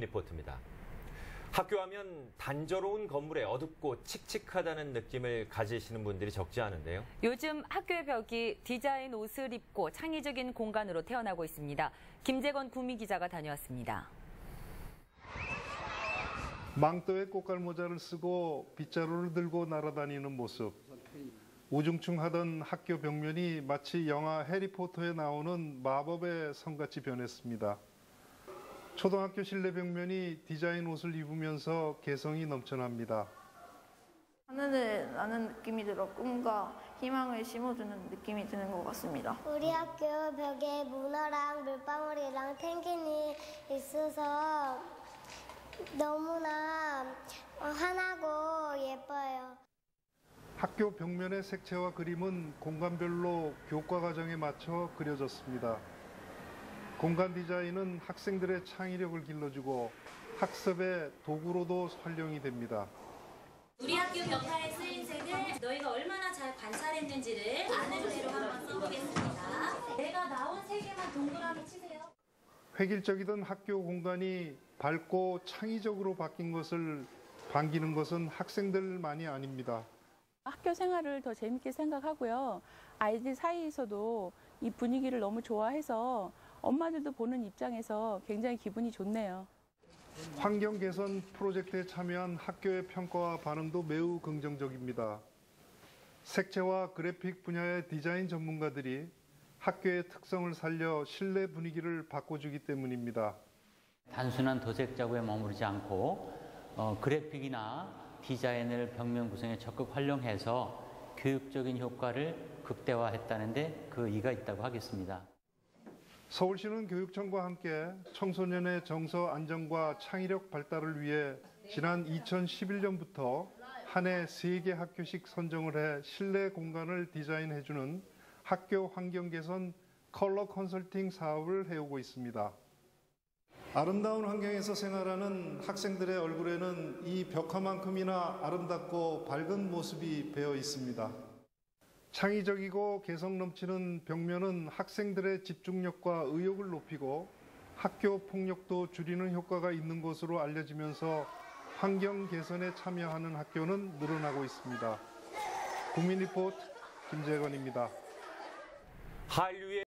리포트입니다. 학교하면 단조로운 건물에 어둡고 칙칙하다는 느낌을 가지시는 분들이 적지 않은데요. 요즘 학교의 벽이 디자인 옷을 입고 창의적인 공간으로 태어나고 있습니다. 김재건 구미 기자가 다녀왔습니다. 망토에 꽃갈 모자를 쓰고 빗자루를 들고 날아다니는 모습. 우중충하던 학교 벽면이 마치 영화 해리포터에 나오는 마법의 성같이 변했습니다. 초등학교 실내 벽면이 디자인 옷을 입으면서 개성이 넘쳐납니다. 하늘을 나는 느낌이 들어 꿈과 희망을 심어주는 느낌이 드는 것 같습니다. 우리 학교 벽에 문어랑 물방울이랑 펭귄이 있어서 너무나 환하고 예뻐요. 학교 벽면의 색채와 그림은 공간별로 교과 과정에 맞춰 그려졌습니다. 공간 디자인은 학생들의 창의력을 길러주고 학습의 도구로도 활용이 됩니다. 우리 학교 벽화에 쓰인 색을 너희가 얼마나 잘 관찰했는지를 아는 대로 한번 써보겠습니다. 내가 나온 세 개만 동그라미 치세요. 획일적이던 학교 공간이 밝고 창의적으로 바뀐 것을 반기는 것은 학생들만이 아닙니다. 학교 생활을 더 재밌게 생각하고요. 아이들 사이에서도 이 분위기를 너무 좋아해서 엄마들도 보는 입장에서 굉장히 기분이 좋네요. 환경 개선 프로젝트에 참여한 학교의 평가와 반응도 매우 긍정적입니다. 색채와 그래픽 분야의 디자인 전문가들이 학교의 특성을 살려 실내 분위기를 바꿔주기 때문입니다. 단순한 도색 작업에 머무르지 않고 어, 그래픽이나 디자인을 벽면 구성에 적극 활용해서 교육적인 효과를 극대화했다는데 그 이가 있다고 하겠습니다. 서울시는 교육청과 함께 청소년의 정서 안정과 창의력 발달을 위해 지난 2011년부터 한해세개 학교씩 선정을 해 실내 공간을 디자인해주는 학교 환경 개선 컬러 컨설팅 사업을 해오고 있습니다. 아름다운 환경에서 생활하는 학생들의 얼굴에는 이 벽화만큼이나 아름답고 밝은 모습이 배어 있습니다. 창의적이고 개성 넘치는 벽면은 학생들의 집중력과 의욕을 높이고 학교 폭력도 줄이는 효과가 있는 것으로 알려지면서 환경 개선에 참여하는 학교는 늘어나고 있습니다. 국민 리포트 김재건입니다. 한류의